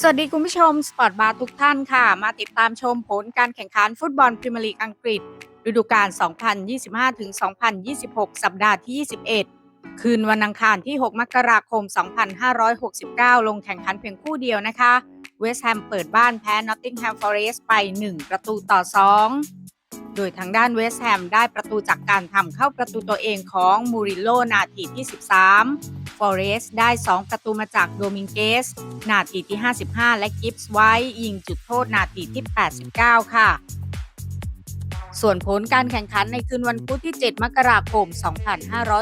สวัสดีคุณผู้ชม สปอร์ตบาร์ทุกท่านค่ะ มาติดตามชมผลการแข่งขันฟุตบอลพรีเมียร์ลีกอังกฤษ ฤดูกาล 2025-2026 สัปดาห์ที่ 21 คืนวันอังคารที่ 6 มกราคม 2569 ลงแข่งขันเพียงคู่เดียวนะคะ เวสต์แฮมเปิดบ้านแพ้นอตติงแฮมฟอเรสต์ไป 1 ประตูต่อ 2 โดยทางด้านเวสแฮมได้ประตูจากการทำเข้าประตูตัวเองของมูริโลนาทีที่ 13 ฟอเรสได้ 2 ประตูมาจากโดมิงเกส นาทีที่ 55 และกิฟส์ไว้ยิงจุดโทษนาทีที่ 89 ค่ะส่วนผลการแข่งขันในคืนวันพุธที่ 7 มกราคม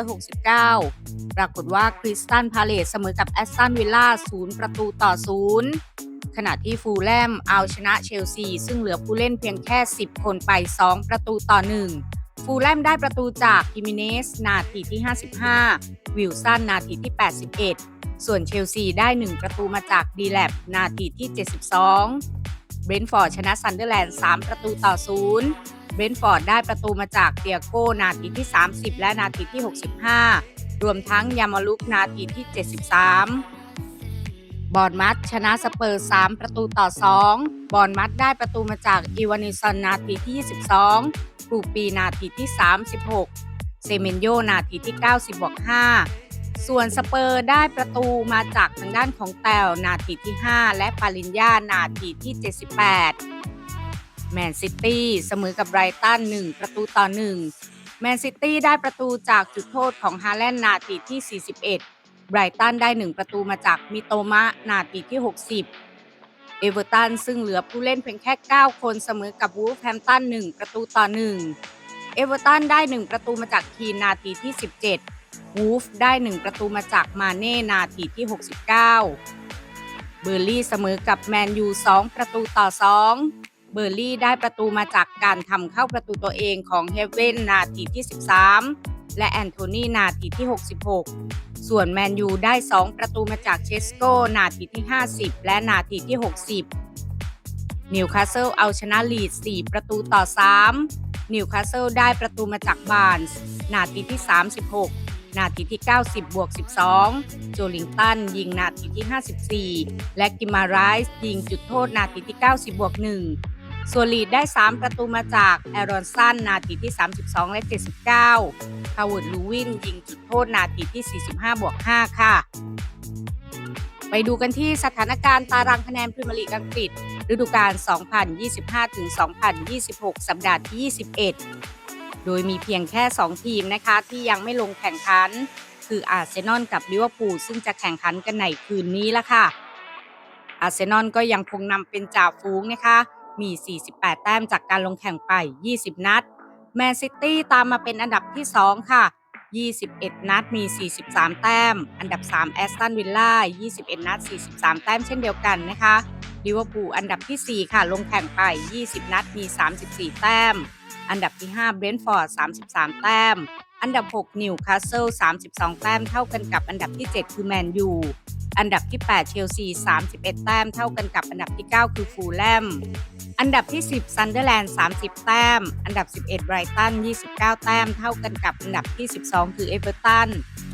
2569 ปรากฏว่าคริสตันพาเลตเสมอกับแอสตันวิลล่า 0 ประตูต่อ 0 ขณะที่ฟูลแลมเอาชนะเชลซี ซึ่งเหลือผู้เล่นเพียงแค่ 10 คนไป 2 ประตูต่อ 1 ฟูลแลมได้ประตูจากฮิมิเนส นาทีที่ 55 วิลสัน นาทีที่ 81 ส่วนเชลซีได้ 1 ประตูมาจากดีแลบนาทีที่ 72 เบรนฟอร์ดชนะซันเดอร์แลนด์ 3 ประตูต่อ 0 เบรนฟอร์ดได้ประตูมาจากเตียโก้ นาทีที่ 30 และนาทีที่ 65 รวมทั้งยามาลุกนาทีที่ 73 บอนมัดชนะสเปอร์ 3 ประตูต่อ 2 บอนมัดได้ประตูมาจากอีวานิสันนาทีที่ 22กรูปีนาทีที่ 36 เซเมนโยนาทีที่ 90บวก5ส่วนสเปอร์ได้ประตูมาจากทางด้านของแตวนาทีที่ 5 และปาลินยานาทีที่ 78 แมนซิตี้เสมอกับไบรตัน 1 ประตูต่อ 1 แมนซิตี้ได้ประตูจากจุดโทษของฮาแลนด์นาทีที่ 41 ไบรตันได้ 1 ประตูมาจากมิโตมะนาทีที่ 60 เอเวอร์ตันซึ่งเหลือผู้เล่นเพียงแค่ 9 คนเสมอกับวูฟแฮมตัน 1 ประตูต่อ 1 เอเวอร์ตันได้ 1 ประตูมาจากคีนนาทีที่ 17 วูฟได้ 1 ประตูมาจากมาเน่นาทีที่ 69 เบอร์ลี่เสมอกับแมนยู 2 ประตูต่อ 2 เบอร์ลี่ได้ประตูมาจากการทำเข้าประตูตัวเองของเฮเว่นนาทีที่ 13 และแอนโทนีนาทีที่ 66 ส่วนแมนยูได้ 2 ประตูมาจากเชสโกนาทีที่ 50 และนาทีที่ 60 นิวคาสเซิลเอาชนะลีด 4 ประตูต่อ 3 นิวคาสเซิลได้ประตูมาจากบาร์นส์นาทีที่ 36 นาทีที่ 90 บวก 12 โจลิงตันยิงนาทีที่ 54 และกิมาไรส์ยิงจุดโทษนาทีที่ 90 บวก 1 ส่วนลีดได้ 3 ประตูมาจากแอรอนสันนาทีที่ 32 และ 79 คาวูดลูวินยิงจุดโทษนาทีที่ 45 บวก 5 ค่ะ ไปดูกันที่สถานการณ์ตารางคะแนนพรีเมียร์ลีกอังกฤษ ฤดูกาล 2025-2026 สัปดาห์ที่ 21 โดยมีเพียงแค่ 2 ทีมนะคะที่ยังไม่ลงแข่งขัน คืออาร์เซนอลกับลิเวอร์พูลซึ่งจะแข่งขันกันในคืนนี้ละค่ะ อาร์เซนอลก็ยังคงนำเป็นจ่าฝูงนะคะ มี 48 แต้มจากการลงแข่งไป 20 นัด แมนซิตี้ตามมาเป็นอันดับที่ 2 ค่ะ 21 นัดมี 43 แต้ม อันดับ 3 แอสตันวิลล่า 21 นัด 43 แต้มเช่นเดียวกันนะคะลิเวอร์พูลอันดับที่ 4 ค่ะ ลงแข่งไป 20 นัดมี 34 แต้ม อันดับที่ 5 เบรนท์ฟอร์ด 33 แต้ม อันดับ 6 นิวคาสเซิล 32 แต้ม เท่ากันกับอันดับที่ 7 คือแมนยู อันดับที่ 8 เชลซี 31 แต้มเท่ากันกับอันดับที่ 9 คือฟูลแลม อันดับที่ 10 ซันเดอร์แลนด์ 30 แต้ม อันดับ 11ไบรตัน 29 แต้ม เท่ากันกับอันดับที่ 12 คือเอเวอร์ตัน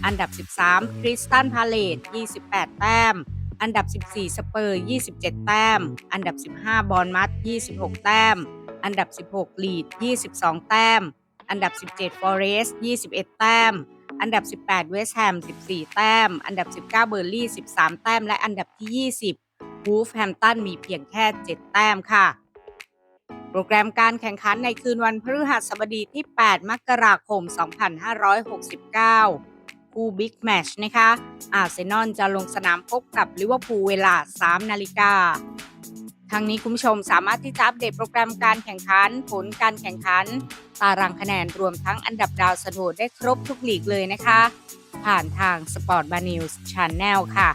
อันดับ 13 คริสตันพาเลต 28 แต้ม อันดับ 14 สเปอร์ 27 แต้ม อันดับ 15 บอลมัด26 แต้ม อันดับ 16 ลีด 22 แต้ม อันดับ 17 ฟอเรสต์21 แต้ม อันดับ 18 เวสต์แฮม 14 แต้ม อันดับ 19 เบอร์ลี่ 13 แต้ม และอันดับที่ 20 วูฟแฮมตันมีเพียงแค่ 7 แต้มค่ะ โปรแกรมการแข่งขันในคืนวันพฤหัสบดีที่ 8 มกราคม 2569 คู่บิ๊กแมชนะคะ อาร์เซนอลจะลงสนามพบกับลิเวอร์พูลเวลา 3 นาฬิกา ทั้งนี้คุณผู้ชมสามารถที่จะอัปเดตโปรแกรมการแข่งขัน ผลการแข่งขัน ตารางคะแนนรวมทั้งอันดับดาวสโนดได้ครบทุกหลีกเลยนะคะ ผ่านทาง Sport b a n e w s Channel ค่ะ